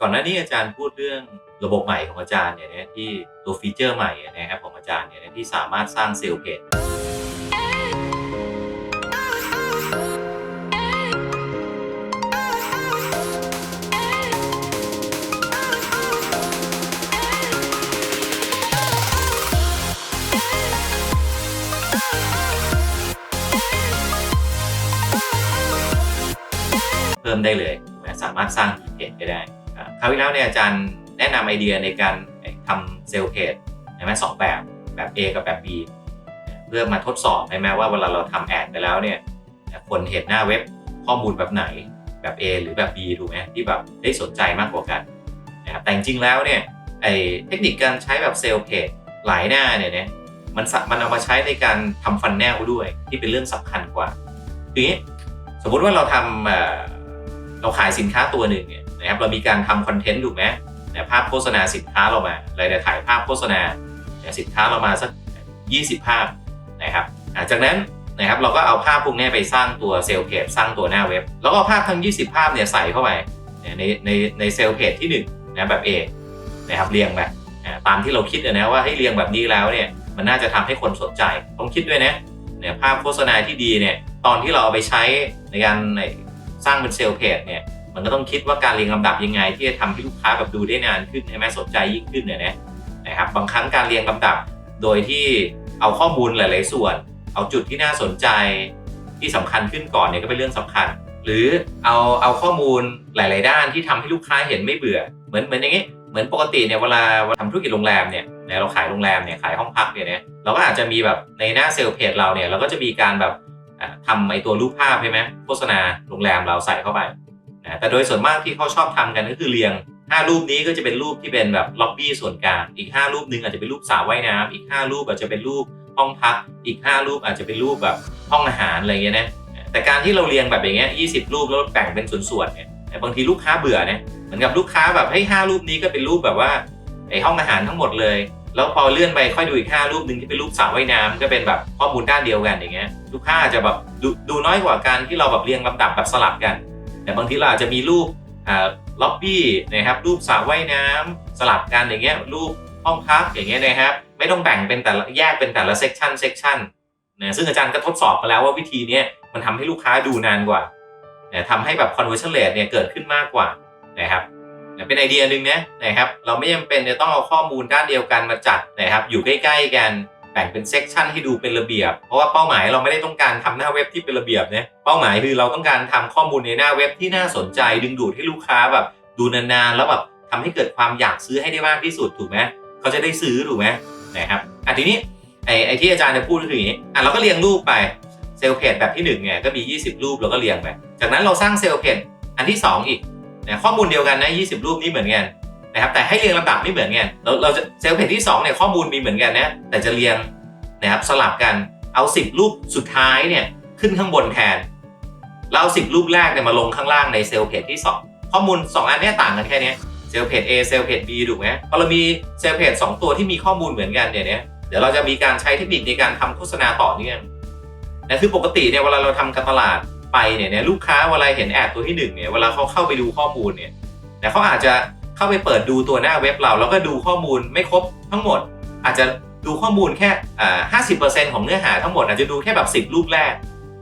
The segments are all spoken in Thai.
ก่อนหน้านี้อาจารย์พูดเรื่องระบบใหม่ของอาจารย์เนี่ยนะที่ตัวฟีเจอร์ใหม่นะครับของอาจารย์เนี่ยนะที่สามารถสร้างเซลล์เพจเพิ่มได้เลยสามารถสร้างเพจได้ คราวที่แล้วเนี่ยอาจารย์แนะนำไอเดียในการทำเซลล์เพจใช่ไหมสองแบบแบบ A กับแบบ B เพื่อมาทดสอบใช่ไหมว่าเวลาเราทำแอดไปแล้วเนี่ยคนเห็นหน้าเว็บข้อมูลแบบไหนแบบ A หรือแบบ B ถูกไหมที่แบบได้สนใจมากกว่ากันนะครับแต่จริงๆแล้วเนี่ยไอเทคนิคการใช้แบบเซลล์เพจหลายหน้าเนี่ยนะมันมันเอามาใช้ในการทำฟันแนลด้วยที่เป็นเรื่องสำคัญกว่าทีนี้สมมุติว่าเราทำเราขายสินค้าตัวหนึ่งเนี่ยนะครับเรามีการทำคอนเทนต์ถูกไหมเนี่ยภาพโฆษณาสินค้าเรามาเราจะถ่ายภาพโฆษณาสินค้าเรามาสัก 20 ภาพนะครับจากนั้นนะครับเราก็เอาภาพพวกนี้ไปสร้างตัวเซลล์เพจสร้างตัวหน้าเว็บ แล้วก็ภาพทั้ง 20 ภาพเนี่ยใส่เข้าไปในในในเซลล์เพจที่1นะแบบ A นะครับเรียงแบบตามที่เราคิดนะว่าให้เรียงแบบนี้แล้วเนี่ยมันน่าจะทำให้คนสนใจต้องคิดด้วยนะเนี่ยภาพโฆษณาที่ดีเนี่ยตอนที่เราเอาไปใช้ในการสร้างเป็นเซลล์เพจเนี่ย มันก็ต้องคิดว่าการเรียงลำดับยังไง ที่จะทำให้ลูกค้าแบบดูได้นานขึ้นใช่ไหมสนใจยิ่งขึ้นเนี่ยนะนะครับบางครั้งการเรียงลำดับ โดยที่เอาข้อมูลหลาย ๆ ส่วน เอาจุดที่น่าสนใจที่สำคัญขึ้นก่อนเนี่ยก็เป็นเรื่องสำคัญ หรือเอาเอาข้อมูลหลาย ๆ ด้านที่ทำให้ลูกค้าเห็นไม่เบื่อ เหมือนเหมือนอย่างนี้เหมือนปกติเนี่ยเวลาทำธุรกิจโรงแรมเนี่ยเราขายโรงแรมเนี่ยขายห้องพักเนี่ยนะเราก็อาจจะมีแบบในหน้าเซลล์เพจเราเนี่ยเราก็จะมีการแบบทำไอตัวรูปภาพใช่ไหมโฆษณาโรงแรมเราใส่เข้าไป แต่โดยส่วนมากที่เขาชอบทำกันก็คือเรียง 5 รูปนี้ก็จะเป็นรูปที่เป็นแบบล็อบบี้ส่วนกลาง อีก 5 รูปหนึงอาจจะเป็นรูปสระว่ายน้ำอีก 5 รูปอาจจะเป็นรูปห้องพัก อีก 5 รูปอาจจะเป็นรูปแบบห้องอาหารอะไรเงี้ยนะ แต่การที่เราเรียงแบบอย่างเงี้ย20รูปแล้วแบ่งเป็นส่วนๆเนี่ยบางทีลูกค้าเบื่อนะเหมือนกับลูกค้าแบบให้5รูปนี้ก็เป็นรูปแบบว่าไอห้องอาหารทั้งหมดเลย แล้วพอเลื่อนไปค่อยดูอีก 5 รูปหนึ่งที่เป็นรูปสระว่ายน้ำก็เป็นแบบข้อมูลด้านเดียวกันอย่างเงี้ยลูกค้าอาจจะแบบดดูน้อยกว่าการที่เราแบบเรียงลำดับแบบสลับกัน แต่บางทีเราอาจจะมีรูปล็อบบี้นะครับรูปสระว่ายน้ำสลับกันอย่างเงี้ยรูปห้องพักอย่างเงี้ยนะครับไม่ต้องแบ่งเป็นแต่ละแยกเป็นแต่ละเซกชันเซกชันนะซึ่งอาจารย์ก็ทดสอบมาแล้วว่าวิธีนี้มันทำให้ลูกค้าดูนานกว่านะทำให้แบบ conversion rate เนี่ยเกิดขึ้นมากกว่านะครับเป็นไอเดียหนึ่งนะนะครับเราไม่จำเป็นจะต้องเอาข้อมูลด้านเดียวกันมาจัดนะครับอยู่ใกล้ ๆ กัน บ่งเป็นเซกชันให้ดูเป็นระเบียบ เพราะว่าเป้าหมายเราไม่ได้ต้องการทำหน้าเว็บที่เป็นระเบียบเนะเป้าหมายคือเราต้องการทำข้อมูลในหน้าเว็บที่น่าสนใจ ดึงดูดให้ลูกค้าแบบดูนานๆแล้วแบบทำให้เกิดความอยากซื้อให้ได้มากที่สุดถูกไหมเขาจะได้ซื้อถูกไหมนะครับอะทีนี้ไอ้ไอ้ที่อาจารย์จะพูดคืออย่างนี้อะเราก็เรียงรูปไปเซลล์เพจแบบที่หนึ่งเนี่ยก็มี 20 รูปเราก็เรียงไป จากนั้นเราสร้างเซลล์เพจอันที่สองอีกนะข้อมูลเดียวกันนะ 20 รูปนี่เหมือนกัน นะครับแต่ให้เรียงลำดับไม่เหมือนกันเราเราจะเซลล์เพจที่2เนี่ยข้อมูลมีเหมือนกันนะแต่จะเรียงนะครับสลับกันเอา 10 รูปสุดท้ายเนี่ยขึ้นข้างบนแทนเอา10รูปแรกเนี่ยมาลงข้างล่างในเซลล์เพจที่ 2 ข้อมูล 2 อันเนี้ยต่างกันแค่นี้เซลล์เพจ A เซลล์เพจ B ถูกไหมพอเรามีเซลล์เพจ2ตัวที่มีข้อมูลเหมือนกันเนี่ยเดี๋ยวเราจะมีการใช้เทคนิคในการทำโฆษณาต่อเนื่องนะคือปกติเนี่ยเวลาเราทำการตลาดไปเนี่ยเนี่ยลูกค้าเวลาเห็นแอดตัวที่หนึ่งเนี่ยเวลาเขาเข้าไปดูข้อมูลเนี่ยเขาอาจจะ เข้าไปเปิดดูตัวหน้าเว็บเรา แล้วก็ดูข้อมูลไม่ครบทั้งหมด อาจจะดูข้อมูลแค่อ่าห้าสิบเปอร์เซ็นต์ของเนื้อหาทั้งหมดอาจจะดูแค่แบบสิบรูปแรก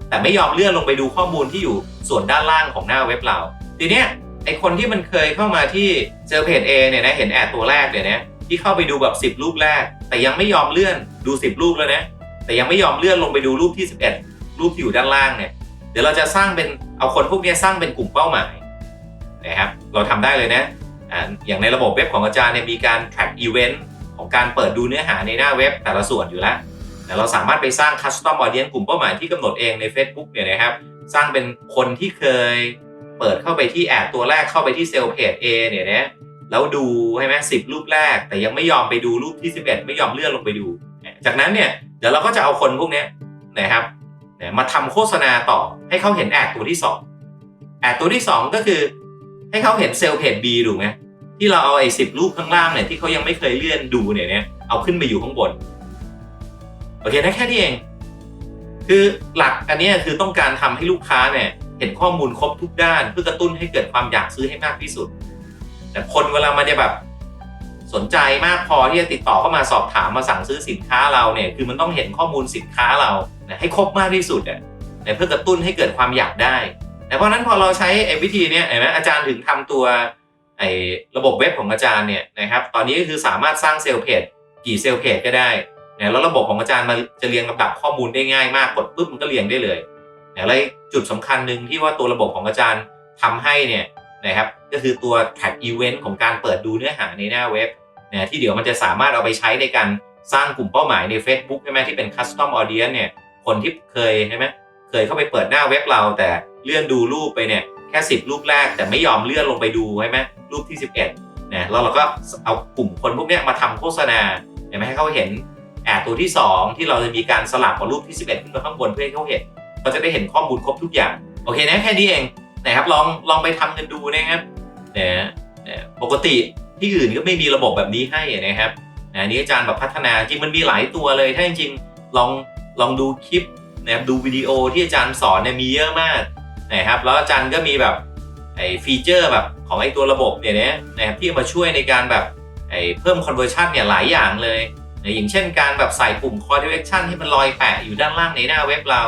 แต่ไม่ยอมเลื่อนลงไปดูข้อมูลที่อยู่ส่วนด้านล่างของหน้าเว็บเรา ทีเนี้ยไอคนที่มันเคยเข้ามาที่เจอเพจ A เนี่ยนะเห็นแอดตัวแรกเนี่ยนะที่เข้าไปดูแบบ 10 รูปแรก แต่ยังไม่ยอมเลื่อนดู 10 รูปแล้วนะแต่ยังไม่ยอมเลื่อนลงไปดูรูปที่ 11 รูปที่อยู่ด้านล่างเนี่ยเดี๋ยวเราจะสร้างเป็นเอาคนพวกนี้สร้างเป็นกลุ่มเป้าหมายนะครับเราทำได้เลยนะ อย่างในระบบเว็บของอาจารย์เนี่ยมีการ track event ของการเปิดดูเนื้อหาในหน้าเว็บแต่ละส่วนอยู่แล้วแต่เราสามารถไปสร้าง custom audience กลุ่มเป้าหมายที่กำหนดเองใน Facebook เนี่ยนะครับ สร้างเป็นคนที่เคยเปิดเข้าไปที่แอดตัวแรกเข้าไปที่เซลล์เพจ A เนี่ยนะแล้วดูใช่ไหมสิบรูปแรก แต่ยังไม่ยอมไปดูรูปที่ 11 ไม่ยอมเลื่อนลงไปดู จากนั้นเนี่ยเดี๋ยวเราก็จะเอาคนพวกนี้นะครับมาทำโฆษณาต่อให้เขาเห็นแอดตัวที่ 2 แอดตัวที่ 2 ก็คือ ให้เขาเห็นเซลล์เพจ B ถูกไหมที่เราเอาไอ้สิบรูปข้างล่างเนี่ยที่เขายังไม่เคยเลื่อนดูเนี่ยเนี่ยเอาขึ้นไปอยู่ข้างบนโอเคนะแค่นี้เอง คือหลักอันนี้คือต้องการทำให้ลูกค้าเนี่ยเห็นข้อมูลครบทุกด้าน เพื่อกระตุ้นให้เกิดความอยากซื้อให้มากที่สุด แต่คนเวลามันจะแบบสนใจมากพอที่จะติดต่อเข้ามาสอบถามมาสั่งซื้อสินค้าเราเนี่ยคือมันต้องเห็นข้อมูลสินค้าเราให้ครบมากที่สุดอะเพื่อกระตุ้นให้เกิดความอยากได้ เพราะนั้นพอเราใช้ไอ้วิธีเนี้ยเห็นไหมอาจารย์ถึงทำตัวไอ้ระบบเว็บของอาจารย์เนี่ยนะครับ ตอนนี้ก็คือสามารถสร้างเซลล์เพจกี่เซลล์เพจก็ได้นะแล้วระบบของอาจารย์มันจะเรียงลำดับข้อมูลได้ง่ายมากกดปุ๊บมันก็เรียงได้เลยนะแล้วจุดสำคัญหนึ่งที่ว่าตัวระบบของอาจารย์ทำให้เนี่ยนะครับก็คือตัว tag event ของการเปิดดูเนื้อหาในหน้าเว็บนะที่เดี๋ยวมันจะสามารถเอาไปใช้ในการสร้างกลุ่มเป้าหมายใน Facebook ใช่ไหมที่เป็น custom audience เนี่ยคนที่เคยใช่ไหมเคยเข้าไปเปิดหน้าเว็บเราแต่ เลื่อนดูรูปไปเนี่ยแค่ 10 รูปแรกแต่ไม่ยอมเลื่อนลงไปดูใช่ไหมรูปที่ 11นะแล้วเราก็เอากลุ่มคนพวกนี้มาทำโฆษณาเห็นไหมให้เขาเห็นแอดตัวที่ 2 ที่เราจะมีการสลับกับรูปที่ 11 ขึ้นมาข้างบนเพื่อให้เขาเห็นเขาจะได้เห็นข้อมูลครบทุกอย่างโอเคนะแค่นี้เองนะครับลองลองไปทำกันดูนะครับนะนะปกติที่อื่นก็ไม่มีระบบแบบนี้ให้นะครับนะอันนี้อาจารย์แบบพัฒนาจริงมันมีหลายตัวเลยถ้าจริงๆลองลองดูคลิปนะครับดูวิดีโอที่อาจารย์สอนเนี่ยมีเยอะมาก นะครับแล้วอาจารย์ก็มีแบบไอ้ฟีเจอร์แบบของไอ้ตัวระบบเนี่ยนะนะครับที่มาช่วยในการแบบไอ้เพิ่ม conversion เนี่ยหลายอย่างเลยนะอย่างเช่นการแบบใส่ปุ่ม call to action ให้มันลอยแปะอยู่ด้านล่างในหน้าเว็บเรา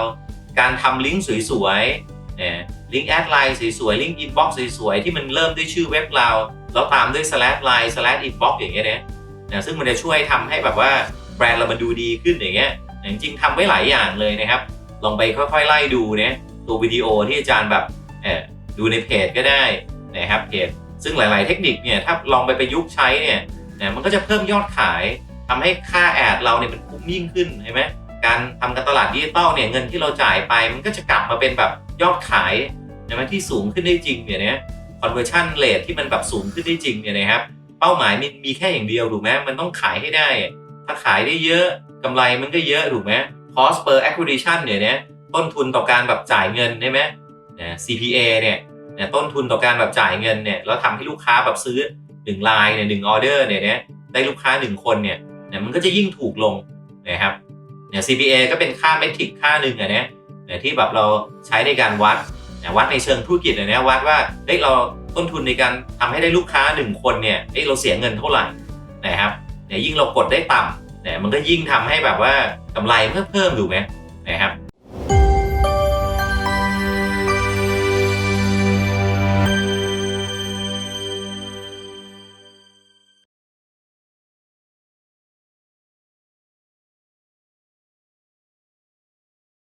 การทำลิงก์สวยๆเนี่ยลิงก์แอดไลน์สวยๆลิงก์อินบ็อกซ์สวยๆที่มันเริ่มด้วยชื่อเว็บเรา แล้วตามด้วย slash line slash inbox อย่างเงี้ยเนี่ยนะซึ่งมันจะช่วยทำให้แบบว่าแบรนด์เรามันดูดีขึ้นอย่างเงี้ยจริงๆทำไว้หลายอย่างเลยนะครับ ลองไปค่อยๆไล่ดูเนี่ย ตัววิดีโอที่อาจารย์แบบเออดูในเพจก็ได้นะครับเพจซึ่งหลาย ๆ เทคนิคเนี่ยถ้าลองไปประยุกต์ใช้เนี่ยนะมันก็จะเพิ่มยอดขายทำให้ค่าแอดเราเนี่ยมันคุ้มยิ่งขึ้นเห็นไหมการทำการตลาดดิจิตอลเนี่ยเงินที่เราจ่ายไป มันก็จะกลับมาเป็นแบบยอดขายใช่ไหมที่สูงขึ้นได้จริงเนี่ยนะ conversion rate ที่มันแบบสูงขึ้นได้จริงเนี่ยนะครับเป้าหมายมันมีแค่อย่างเดียวถูกไหมมันต้องขายให้ได้ ถ้าขายได้เยอะกำไรมันก็เยอะถูกไหม cost per acquisition เนี่ยนะ ต้นทุนต่อการแบบจ่ายเงินใช่ไหมนะ CPA เนี่ยนะต้นทุนต่อการแบบจ่ายเงินเนี่ยแล้วทำให้ลูกค้าแบบซื้อหนึ่งลายเนี่ยหนึ่งออเดอร์เนี่ยนะได้ลูกค้าหนึ่งคนเนี่ยนะมันก็จะยิ่งถูกลงนะครับเนี่ย CPA ก็เป็นค่าเมทริกค่าหนึ่งอะนะนะที่แบบเราใช้ในการวัดนะวัดในเชิงธุรกิจอะนะวัดว่าเฮ้ยเราต้นทุนในการทำให้ได้ลูกค้าหนึ่งคนเนี่ยเฮ้ยเราเสียเงินเท่าไหร่นะครับเนี่ยยิ่งเรากดได้ต่ำเนี่ยมันก็ยิ่งทำให้แบบว่ากำไรเพิ่มเพิ่มถูกไหมนะครับ